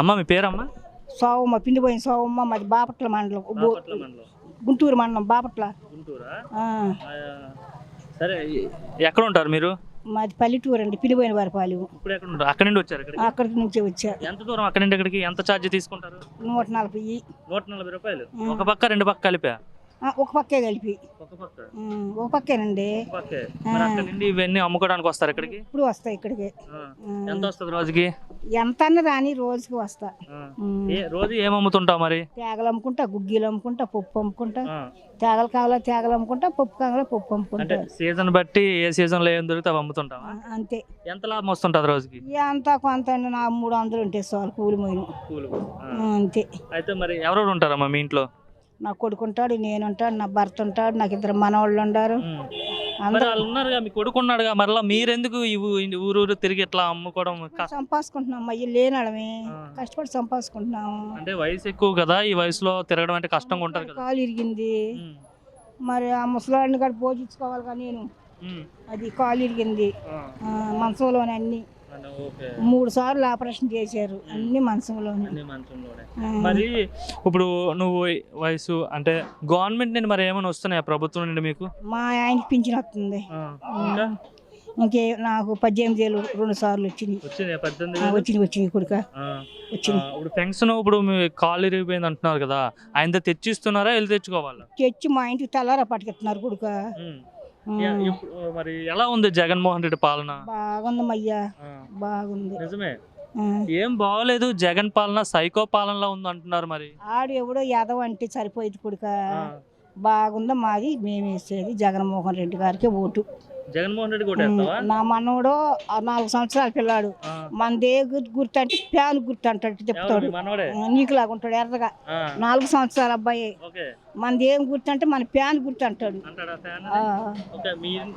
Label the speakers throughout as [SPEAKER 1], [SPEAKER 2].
[SPEAKER 1] అమ్మ మీ పేరమ్మా?
[SPEAKER 2] సోవమ్మ పిండిపోయిన సోవమ్మ మాది బాపట్ల మండలం. గుంటూరు మండలం బాపట్ల.
[SPEAKER 1] సరే ఎక్కడ ఉంటారు మీరు?
[SPEAKER 2] మాది పల్లెటూరు అండి పిండిపోయిన వారి పాలెం.
[SPEAKER 1] ఇప్పుడు ఎక్కడ ఉంటారు? అక్కడి నుండి వచ్చారు
[SPEAKER 2] అక్కడి నుంచి వచ్చా.
[SPEAKER 1] ఎంత దూరం అక్కడి నుండి ఇక్కడికి? ఎంత ఛార్జ్ తీసుకుంటారు?
[SPEAKER 2] నూట నలభై.
[SPEAKER 1] నూట నలభై రూపాయలు. ఒక పక్క రెండు పక్క కలిపా?
[SPEAKER 2] ఒక పక్కే కలిపి.
[SPEAKER 1] ఒక
[SPEAKER 2] పక్కేనండి.
[SPEAKER 1] ఇవన్నీ అమ్ముకోవడానికి వస్తారు ఇక్కడికి?
[SPEAKER 2] ఇప్పుడు వస్తా ఇక్కడికి.
[SPEAKER 1] ఎంత వస్తుంది రోజుకి?
[SPEAKER 2] ఎంత రాని రోజుకి వస్తా.
[SPEAKER 1] ఏ రోజు ఏం అమ్ముతుంటావు మరి?
[SPEAKER 2] తేగలు అమ్ముకుంటా గుగ్గీలు అమ్ముకుంటా పప్పు అమ్ముకుంటా.
[SPEAKER 1] ఆ.
[SPEAKER 2] తేగలు కావాలా తేగలు అమ్ముకుంటా పప్పు కావాలా పప్పు
[SPEAKER 1] అంటే
[SPEAKER 2] అమ్ముకుంటా
[SPEAKER 1] సీజన్ బట్టి ఏ సీజన్లో ఏం దొరికితే అవి అమ్ముతుంటావా?
[SPEAKER 2] అంతే.
[SPEAKER 1] ఎంత లాభం వస్తుంటది రోజుకి?
[SPEAKER 2] ఎంత కొంత అండి నా మూడు వందలు ఉంటే చాలు కూలి మోయిన. అంతే.
[SPEAKER 1] అయితే మరి ఎవరెవరు ఉంటారమ్మా మీ ఇంట్లో?
[SPEAKER 2] నా కొడుకు ఉంటాడు నేను ఉంటాడు నా భర్త ఉంటాడు నాకు ఇద్దరు మనవాళ్ళు ఉన్నారు.
[SPEAKER 1] ఉమ్. మరి వాళ్ళు ఉన్నారుగా మీ కొడుకున్నాడుగా మరలా మీరెందుకు ఈ ఊ- ఈ ఊరు ఊరు తిరిగి ఇట్లా అమ్ముకోవడం కష్టం
[SPEAKER 2] సంపాదించుకుంటున్నాం అయ్యి లేనడమే. కష్టపడి సంపాదించుకుంటున్నాము
[SPEAKER 1] అంటే వయసు ఎక్కువ కదా ఈ వయసులో తిరగడం అంటే కష్టంగా ఉంటది కదా
[SPEAKER 2] కాలు ఇరిగింది
[SPEAKER 1] ఉమ్.
[SPEAKER 2] మరి ఆ ముసలాడిని కూడా పోషించుకోవాలి కానీ నేను
[SPEAKER 1] ఉమ్.
[SPEAKER 2] అది కాలు ఇరిగింది
[SPEAKER 1] ఆ.
[SPEAKER 2] ఆ, మంచంలోనే అన్ని మూడు సార్లు ఆపరేషన్ చేశారు అన్ని మంచంలోనే. ఆ,
[SPEAKER 1] మరి ఇప్పుడు నువ్వు వయసు అంటే గవర్నమెంట్ నుండి మరి ఏమైనా వస్తున్నాయా? ప్రభుత్వం నుండి మీకు?
[SPEAKER 2] మా ఆయనకి పింఛన్ వస్తుంది.
[SPEAKER 1] ఇంకా?
[SPEAKER 2] నాకు పద్దెనిమిది ఏళ్ళు రెండు సార్లు
[SPEAKER 1] వేలు?
[SPEAKER 2] వచ్చినాయి వచ్చినాయి కొడుక.
[SPEAKER 1] ఆ, ఇప్పుడు పెన్షన్ ఇప్పుడు కాల్ ఇరిగిపోయింది అంటున్నారు కదా ఆయనతో తెచ్చిస్తున్నారా వెళ్ళి తెచ్చుకోవాలా?
[SPEAKER 2] తెచ్చి మా ఇంటికి తెల్లారా పట్టుకెత్తున్నారు కొడుక.
[SPEAKER 1] ఎ- ఇప్పుడు మరి ఎలా ఉంది జగన్మోహన్ రెడ్డి పాలన?
[SPEAKER 2] బాగుంది అయ్యా
[SPEAKER 1] ఆ,
[SPEAKER 2] బాగుంది.
[SPEAKER 1] నిజమే.
[SPEAKER 2] ఆ.
[SPEAKER 1] ఏం బాగోలేదు జగన్ పాలన సైకో పాలనలా ఉంది అంటున్నారు మరి.
[SPEAKER 2] ఆడు ఎవడో యాదవ్ అంటే సరిపోయింది కొడుక.
[SPEAKER 1] ఆ,
[SPEAKER 2] బాగుందా మాది మేము వేసేది జగన్మోహన్ రెడ్డి గారికి ఓటు.
[SPEAKER 1] జగన్మోహన్ రెడ్డి కూడా వేస్తావా?
[SPEAKER 2] నా మనవడు నాలుగు సంవత్సరాల పిల్లాడు.
[SPEAKER 1] ఆ,
[SPEAKER 2] మనదే గుర్తు అంటే ఫ్యాన్ గుర్తు అంటాడు చెప్తాడు. నీకు లాగా ఉంటాడు ఎర్రగా. నాలుగు సంవత్సరాల అబ్బాయి. మనది ఏం గుర్తు అంటే మన ఫ్యాన్ గుర్తు అంటాడు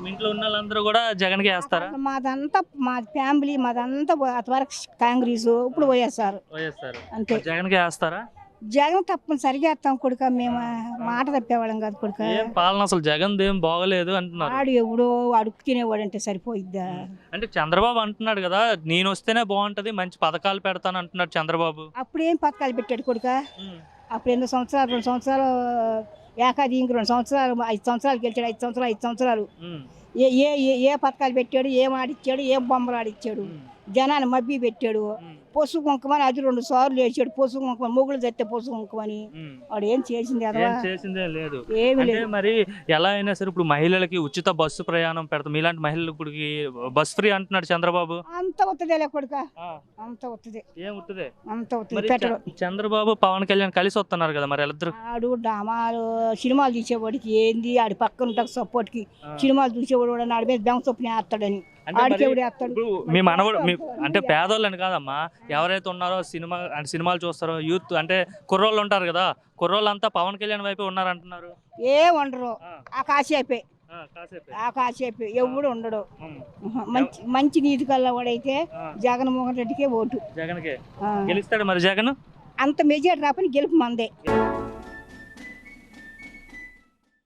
[SPEAKER 1] ఇంట్లో ఉన్న వాళ్ళందరూ కూడా జగన్ వేస్తారా?
[SPEAKER 2] మాదంతా మా ఫ్యామిలీ మాదంతా అంతవరకు కాంగ్రెస్ ఇప్పుడు వైఎస్ఆర్. అంతే.
[SPEAKER 1] జగన్ వేస్తారా?
[SPEAKER 2] జగన్ తప్పనిసరిగా వేస్తాం కొడుక మేము మాట తప్పేవాళ్ళం కాదు కొడుక.
[SPEAKER 1] ఏం పాలన అసలు జగన్ ఏం బాగోలేదు అంటున్నారు.
[SPEAKER 2] ఆడు ఎవడో అడుగు తినేవాడు అంటే సరిపోయిద్దా
[SPEAKER 1] అంటే చంద్రబాబు అంటున్నాడు కదా నేను వస్తేనే బాగుంటది మంచి పథకాలు పెడతాను అంటున్నాడు చంద్రబాబు.
[SPEAKER 2] అప్పుడు ఏం పథకాలు పెట్టాడు కొడుక? అప్పుడు ఎన్నో సంవత్సరాలు రెండు సంవత్సరాలు ఏకాది ఇంక రెండు సంవత్సరాలు ఐదు సంవత్సరాలు గెలిచాడు ఐదు సంవత్సరాలు ఐదు సంవత్సరాలు. ఏ ఏ ఏ- పథకాలు పెట్టాడు ఏం ఆడిచ్చాడు ఏం బొమ్మలు ఆడిచ్చాడు? జనాన్ని మబ్బి పెట్టాడు. పసుపు కుంకుమని అది రెండు సార్లు వేసాడు. పసుపు కుంకుమ మొగులు తెస్తే పసుపు కుంకుమని. వాడు ఏం చేసింది
[SPEAKER 1] ఏం చేసిందే లేదు.
[SPEAKER 2] ఏమి లేదు.
[SPEAKER 1] మరి ఎలా అయినా సరే ఇప్పుడు మహిళలకి ఉచిత బస్సు ప్రయాణం పెడతాం. ఇలాంటి మహిళలు ఇప్పుడు బస్ ఫ్రీ అంటున్నాడు చంద్రబాబు.
[SPEAKER 2] అంత వస్తుందిలే కొడుక? అంత వస్తుంది
[SPEAKER 1] ఏం ఉట్టదే
[SPEAKER 2] అంత వస్తుంది
[SPEAKER 1] చంద్రబాబు పవన్ కళ్యాణ్ కలిసి వస్తున్నారు కదా మరి వాళ్ళిద్దరు?
[SPEAKER 2] ఆడు డామాలు సినిమాలు తీసేవాడికి ఏంది? ఆడి పక్కన ఉంటాకు సపోర్ట్కి
[SPEAKER 1] ఆ.
[SPEAKER 2] సినిమాలు చూసేవాడు ఆడి మీద బెంగ చొప్పున వేస్తాడని.
[SPEAKER 1] మీ మనవడు మీ అంటే పేదోళ్ళని కాదమ్మా ఎవరైతే ఉన్నారో సినిమా అంటే సినిమాలు చూస్తారో యూత్ అంటే కుర్రోళ్ళు ఉంటారు కదా కుర్రోళ్ళంతా పవన్ కళ్యాణ్ వైపే ఉన్నారంటున్నారు.
[SPEAKER 2] ఏ ఉండరు.
[SPEAKER 1] ఆ,
[SPEAKER 2] కాసేపే
[SPEAKER 1] ఆ, కాసేపే
[SPEAKER 2] ఎవడు ఉండడు. మంచి మంచి నీతి కల్లవాడైతే
[SPEAKER 1] ఆ,
[SPEAKER 2] జగన్మోహన్ రెడ్డికే ఓటు.
[SPEAKER 1] జగన్కే.
[SPEAKER 2] ఆ.
[SPEAKER 1] గెలుస్తాడు మరి జగన్?
[SPEAKER 2] అంత మెజార్టీ రాపని గెలుపు మందే.